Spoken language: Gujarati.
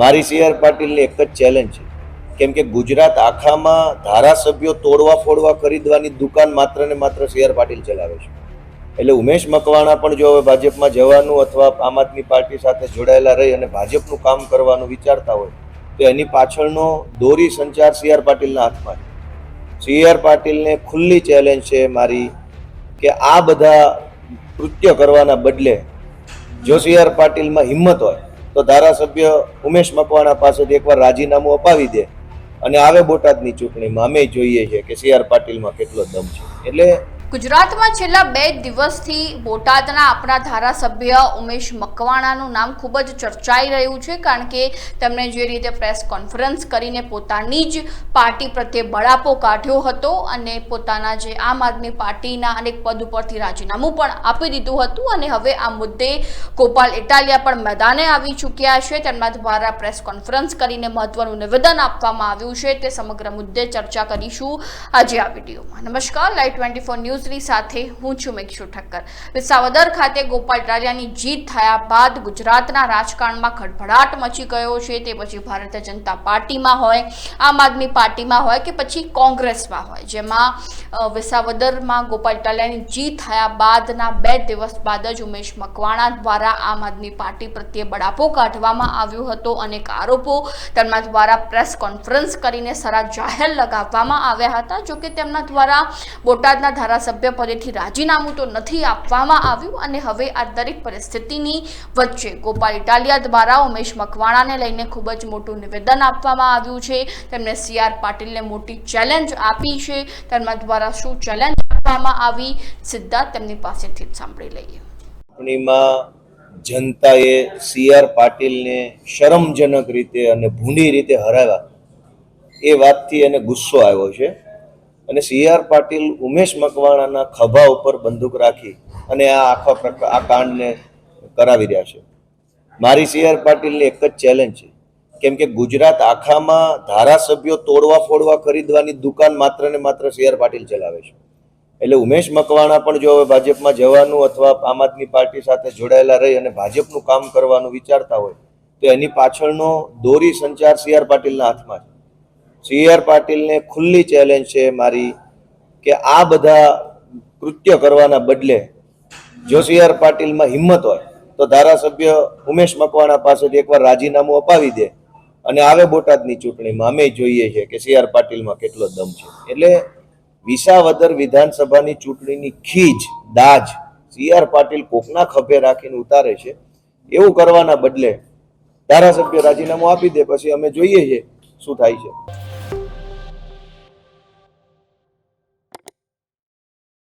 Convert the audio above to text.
મારી સી આર પાટીલની એક જ ચેલેન્જ છે. કેમ કે ગુજરાત આખામાં ધારાસભ્યો તોડવા ફોડવા ખરીદવાની દુકાન માત્ર ને માત્ર સી આર પાટીલ ચલાવે છે. એટલે ઉમેશ મકવાણા પણ જો હવે ભાજપમાં જવાનું અથવા આમ આદમી પાર્ટી સાથે જોડાયેલા રહી અને ભાજપનું કામ કરવાનું વિચારતા હોય, તો એની પાછળનો દોરી સંચાર સી આર પાટીલના હાથમાં છે. સી આર પાટીલને ખુલ્લી ચેલેન્જ છે મારી કે આ બધા કૃત્ય કરવાના બદલે જો સી આર પાટીલમાં હિંમત હોય તો ધારાસભ્ય ઉમેશ મકવાણા પાસેથી એકવાર રાજીનામું અપાવી દે. અને આવે બોટાદની ચૂંટણીમાં. અમે જોઈએ છીએ કે સી આર પાટીલમાં કેટલો દમ છે. એટલે ગુજરાતમાં છેલ્લા બે દિવસથી બોટાદના આપણા ધારાસભ્ય ઉમેશ મકવાણાનું નામ ખૂબ જ ચર્ચાઈ રહ્યું છે, કારણ કે તેમણે જે રીતે પ્રેસ કોન્ફરન્સ કરીને પોતાની જ પાર્ટી પ્રત્યે બળાપો કાઢ્યો હતો અને પોતાના જે આમ આદમી પાર્ટીના અનેક પદ ઉપરથી રાજીનામું પણ આપી દીધું હતું અને હવે આ મુદ્દે ગોપાલ ઇટાલિયા પણ મેદાને આવી ચૂક્યા છે. તેમના દ્વારા પ્રેસ કોન્ફરન્સ કરીને મહત્વનું નિવેદન આપવામાં આવ્યું છે. તે સમગ્ર મુદ્દે ચર્ચા કરીશું આજે આ વિડીયોમાં. નમસ્કાર. લાઈવ ટ્વેન્ટી ફોર ન્યૂઝની સાથે હું છું મેક્ષુ ઠક્કર. વિસાવદર ખાતે ગોપાલ રાજાની જીત થયા બાદ ગુજરાતના રાજકારણમાં ખડભડાટ મચી ગયો છે. તે પછી ભારતીય જનતા પાર્ટીમાં હોય, આમ આદમી પાર્ટીમાં હોય કે પછી કોંગ્રેસમાં હોય. જેમાં વિસાવદરમાં ગોપાલ ટાલિયાની જીત થયા બાદના બે દિવસ બાદ જ ઉમેશ મકવાણા દ્વારા આમ આદમી પાર્ટી પ્રત્યે બળાપો કાઢવામાં આવ્યો હતો. અનેક આરોપો તેમના દ્વારા પ્રેસ કોન્ફરન્સ કરીને સરા જાહેર લગાવવામાં આવ્યા હતા. જોકે તેમના દ્વારા બોટાદના ધારાસભ્ય પદેથી રાજીનામું તો નથી આપવામાં આવ્યું અને હવે આ દરેક પરિસ્થિતિની વચ્ચે ગોપાલ ઇટાલિયા દ્વારા ઉમેશ મકવાણાને લઈને ખૂબ જ મોટું નિવેદન આપવામાં આવ્યું છે. તેમણે સી આર પાટીલને મોટી ચેલેન્જ આપી છે. તેમના દ્વારા શું ચેલેન્જ આપવામાં આવી, સીધા તેમની પાસેથી જ સાંભળી લઈએ. ચૂંટણીમાં જનતાએ સી આર પાટીલને શરમજનક રીતે અને ભૂંડી રીતે હરાવ્યા. એ વાતથી એને ગુસ્સો આવ્યો છે. અને સી આર પાટીલ, ઉમેશ મકવાણાના ખભા ઉપર બંદૂક રાખી અને આ આખા આ કાંડને કરાવી રહ્યા છે. મારી સી આર પાટીલની એક જ ચેલેન્જ છે. કેમ કે ગુજરાત આખામાં ધારાસભ્યો તોડવા ફોડવા ખરીદવાની દુકાન માત્ર ને માત્ર સી આર પાટીલ ચલાવે છે. એટલે ઉમેશ મકવાણા પણ જો હવે ભાજપમાં જવાનું અથવા આમ આદમી પાર્ટી સાથે જોડાયેલા રહી અને ભાજપનું કામ કરવાનું વિચારતા હોય, તો એની પાછળનો દોરી સંચાર સી આર પાટીલના હાથમાં છે. સી આર પાટીલને ખુલ્લી ચેલેન્જ છે મારી કે આ બધા કૃત્ય કરવાના બદલે જો સી આર પાટીલમાં હિંમત હોય, તો ધારાસભ્ય ઉમેશ મકવાણા પાસેથી એકવાર રાજીનામું અપાવી દે અને આવે બોટાદની ચૂંટણીમાં. અમે જોઈએ છીએ કે સી આર પાટીલમાં કેટલો દમ છે. એટલે વિસાવદર વિધાનસભાની ચૂંટણીની ખીજ, દાજ સી આર પાટીલ કોકના ખભે રાખીને ઉતારે છે. એવું કરવાના બદલે ધારાસભ્ય રાજીનામું આપી દે, પછી અમે જોઈએ છીએ શું થાય છે.